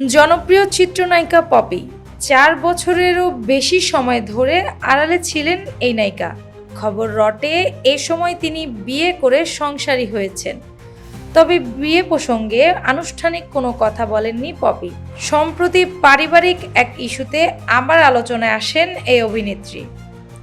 জনপ্রিয় চিত্রনায়িকা পপি। চার বছরেরও বেশি সময় ধরে আড়ালে ছিলেন এই নায়িকা। খবর রটে এ সময় তিনি বিয়ে করে সংসারী হয়েছেন। তবে বিয়ে প্রসঙ্গে আনুষ্ঠানিক কোনো কথা বলেননি পপি। সম্প্রতি পারিবারিক এক ইস্যুতে আবার আলোচনায় আসেন এই অভিনেত্রী।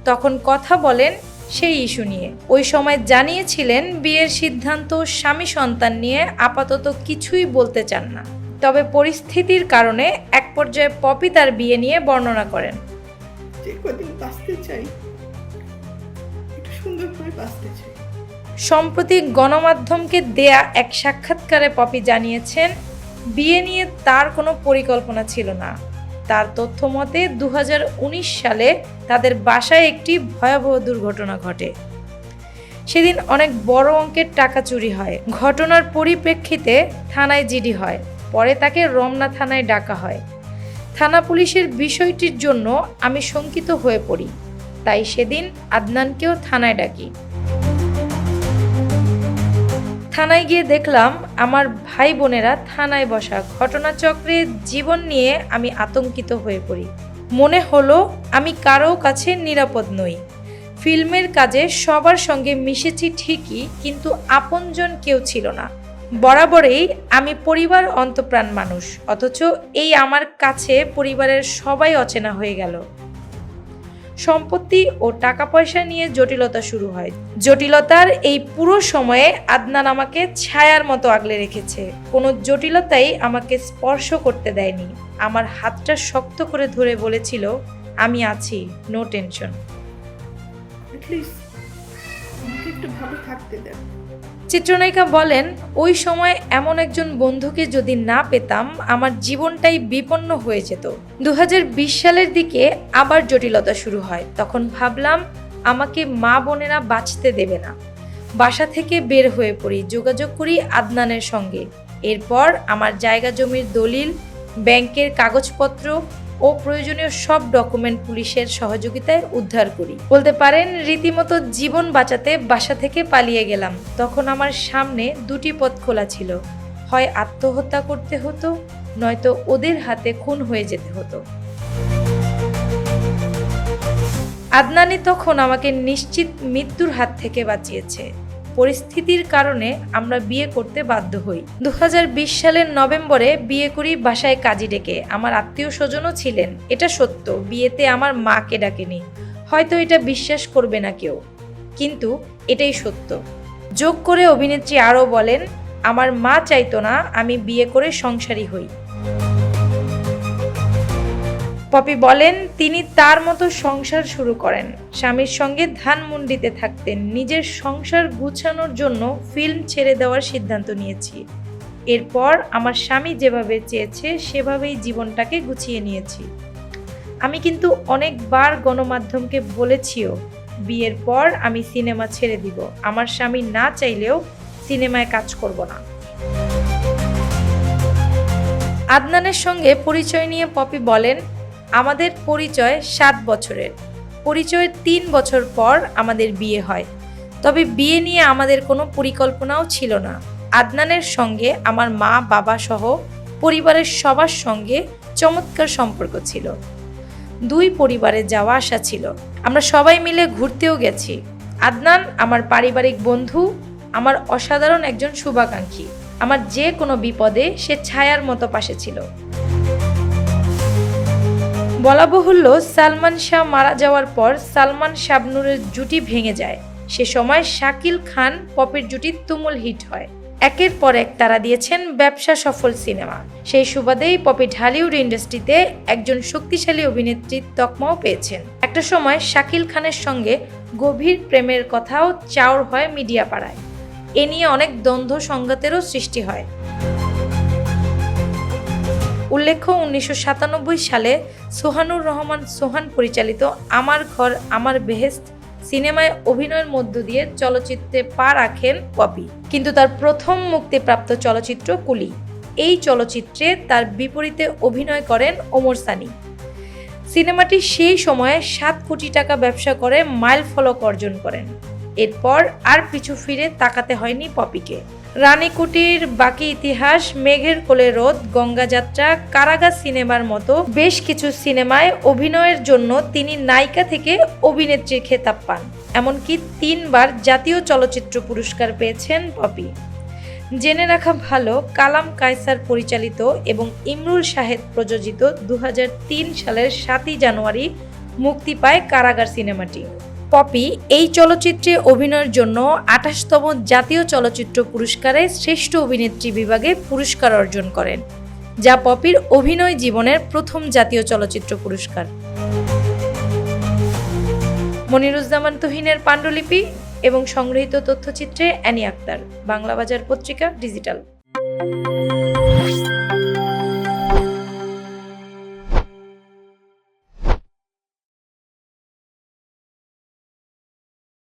তখন কথা বলেন সেই ইস্যু নিয়ে। ওই সময় জানিয়েছিলেন বিয়ের সিদ্ধান্ত স্বামী সন্তান নিয়ে আপাতত কিছুই বলতে চান না। তবে পরিস্থিতির কারণে এক পর্যায়ে পপি তার বিয়ে নিয়ে বর্ণনা করেন। যে কদিন বাঁচতে চাই একটু সুন্দর করে বাঁচতে চাই। সম্প্রতি গণমাধ্যমকে দেয়া এক সাক্ষাৎকারে পপি জানিয়েছেন বিয়ে নিয়ে তার কোনো পরিকল্পনা ছিল না। তার তথ্য মতে দু হাজার উনিশ সালে তাদের বাসায় একটি ভয়াবহ দুর্ঘটনা ঘটে। সেদিন অনেক বড় অঙ্কের টাকা চুরি হয়। ঘটনার পরিপ্রেক্ষিতে থানায় জিডি হয়। পরে তাকে রমনা থানায় ডাকা হয়। থানা পুলিশের বিষয়টির জন্য আমি শঙ্কিত হয়ে পড়ি। তাই সেদিন আদনানকেও থানায় ডাকি। থানায় গিয়ে দেখলাম আমার ভাই বোনেরা থানায় বসা ঘটনাচক্রে জীবন নিয়ে আমি আতঙ্কিত হয়ে পড়ি। মনে হলো আমি কারও কাছে নিরাপদ নই। ফিল্মের কাজে সবার সঙ্গে মিশেছি ঠিকই, কিন্তু আপনজন কেউ ছিল না। বরাবরেই আমি পরিবার অন্তপ্রাণ মানুষ, অথচ এই আমার কাছে পরিবারের সবাই অচেনা হয়ে গেল। সম্পত্তি ও টাকা পয়সা নিয়ে জটিলতা শুরু হয়। জটিলতার এই পুরো সময়ে আদনান আমাকে ছায়ার মতো আগলে রেখেছে। কোনো জটিলতাই আমাকে স্পর্শ করতে দেয়নি। আমার হাতটা শক্ত করে ধরে বলেছিল, আমি আছি নো টেনশন একটু ভালো থাকতে দেন। চিত্রনায়িকা বলেন, ওই সময় এমন একজন বন্ধুকে যদি না পেতাম, আমার জীবনটাই বিপন্ন হয়ে যেত। দু হাজার বিশ সালের দিকে আবার জটিলতা শুরু হয়। তখন ভাবলাম, আমাকে মা বোনেরা বাঁচতে দেবে না। বাসা থেকে বের হয়ে পড়ি, যোগাযোগ করি আদনানের সঙ্গে। এরপর আমার জায়গা জমির দলিল, ব্যাংকের কাগজপত্র ও প্রয়োজনীয় সব ডকুমেন্ট পুলিশের সহযোগিতায় উদ্ধার করি। বলতে পারেন, রীতিমতো জীবন বাঁচাতে বাসা থেকে পালিয়ে গেলাম। তখন আমার সামনে দুটি পথ খোলা ছিল। হয় আত্মহত্যা করতে হতো, নয়তো ওদের হাতে খুন হয়ে যেতে হতো। আদনানি তখন আমাকে নিশ্চিত মৃত্যুর হাত থেকে বাঁচিয়েছে। পরিস্থিতির কারণে আমরা বিয়ে করতে বাধ্য হই। দু হাজার বিশ সালের নভেম্বরে বিয়ে করি বাসায় কাজী ডেকে। আমার আত্মীয় স্বজনও ছিলেন। এটা সত্য, বিয়েতে আমার মাকে ডাকেনি। হয়তো এটা বিশ্বাস করবে না কেউ। কিন্তু এটাই সত্য। যোগ করে অভিনেত্রী আরও বলেন, আমার মা চাইতো না আমি বিয়ে করে সংসারী হই। পপি বলেন, তিনি তার মতো সংসার শুরু করেন। স্বামীর সঙ্গে ধানমন্ডিতে থাকতেন। নিজের সংসার গুছানোর জন্য ফিল্ম ছেড়ে দেওয়ার সিদ্ধান্ত নিয়েছি। এরপর আমার স্বামী যেভাবে চেয়েছে, সেভাবেই জীবনটাকে গুছিয়ে নিয়েছি। আমি কিন্তু অনেকবার গণমাধ্যমকে বলেছিও, বিয়ের পর আমি সিনেমা ছেড়ে দিব। আমার স্বামী না চাইলেও সিনেমায় কাজ করব না। আদনানের সঙ্গে পরিচয় নিয়ে পপি বলেন আমাদের পরিচয় সাত বছরের। পরিচয়ের তিন বছর পর আমাদের বিয়ে হয়। তবে বিয়ে নিয়ে আমাদের কোনো পরিকল্পনাও ছিল না। আদনানের সঙ্গে আমার মা, বাবা সহ পরিবারের সবার সঙ্গে চমৎকার সম্পর্ক ছিল। দুই পরিবারে যাওয়া আসা ছিল। আমরা সবাই মিলে ঘুরতেও গেছি। আদনান আমার পারিবারিক বন্ধু, আমার অসাধারণ একজন শুভাকাঙ্ক্ষী। আমার যে কোনো বিপদে সে ছায়ার মতো পাশে ছিল। বলা বাহুল্য সালমান শাহ মারা যাওয়ার পর সালমান শাবনুরের জুটি ভেঙে যায়। সে সময় শাকিল খান পপের জুটি তুমুল হিট হয়। একের পর এক তারা দিয়েছেন ব্যবসা সফল সিনেমা। সেই সুবাদেই পপি ঢালিউড ইন্ডাস্ট্রিতে একজন শক্তিশালী অভিনেত্রীর তকমাও পেয়েছেন। একটা সময় শাকিল খানের সঙ্গে গভীর প্রেমের কথাও চাওর হয় মিডিয়া পাড়ায় এ নিয়ে অনেক দ্বন্দ্ব সংঘাতেরও সৃষ্টি হয়। উল্লেখ্য, উনিশশো সাতানব্বই সালে সোহানুর রহমান সোহান পরিচালিত আমার ঘর, আমার বেহেস্ত সিনেমায় অভিনয়ের মধ্য দিয়ে চলচ্চিত্রে পা রাখেন পপি। কিন্তু তার প্রথম মুক্তিপ্রাপ্ত চলচ্চিত্র কুলি। এই চলচ্চিত্রে তার বিপরীতে অভিনয় করেন ওমর সানি। সিনেমাটি সেই সময়ে সাত কোটি টাকা ব্যবসা করে মাইল ফলক অর্জন করেন। এরপর আর পিছু ফিরে তাকাতে হয়নি পপিকে। রানীকুটির বাকি ইতিহাস, মেঘের কোলে রোদ গঙ্গা যাত্রা কারাগার সিনেমার মতো বেশ কিছু সিনেমায় অভিনয়ের জন্য তিনি নায়িকা থেকে অভিনেত্রীর খেতাব পান। এমনকি তিনবার জাতীয় চলচ্চিত্র পুরস্কার পেয়েছেন পপি। জেনে রাখা ভালো, কালাম কায়সার পরিচালিত এবং ইমরুল শাহেদ প্রযোজিত দু হাজার তিন সালের সাতই জানুয়ারি মুক্তি পায় কারাগার সিনেমাটি। পপি এই চলচ্চিত্রে অভিনয়ের জন্য আঠাশতম জাতীয় চলচ্চিত্র পুরস্কারে শ্রেষ্ঠ অভিনেত্রী বিভাগে পুরস্কার অর্জন করেন, যা পপির অভিনয় জীবনের প্রথম জাতীয় চলচ্চিত্র পুরস্কার। মনিরুজ্জামান তুহিনের পাণ্ডুলিপি এবং সংগৃহীত তথ্যচিত্রে অ্যানি আক্তার বাংলা বাজার পত্রিকা ডিজিটাল।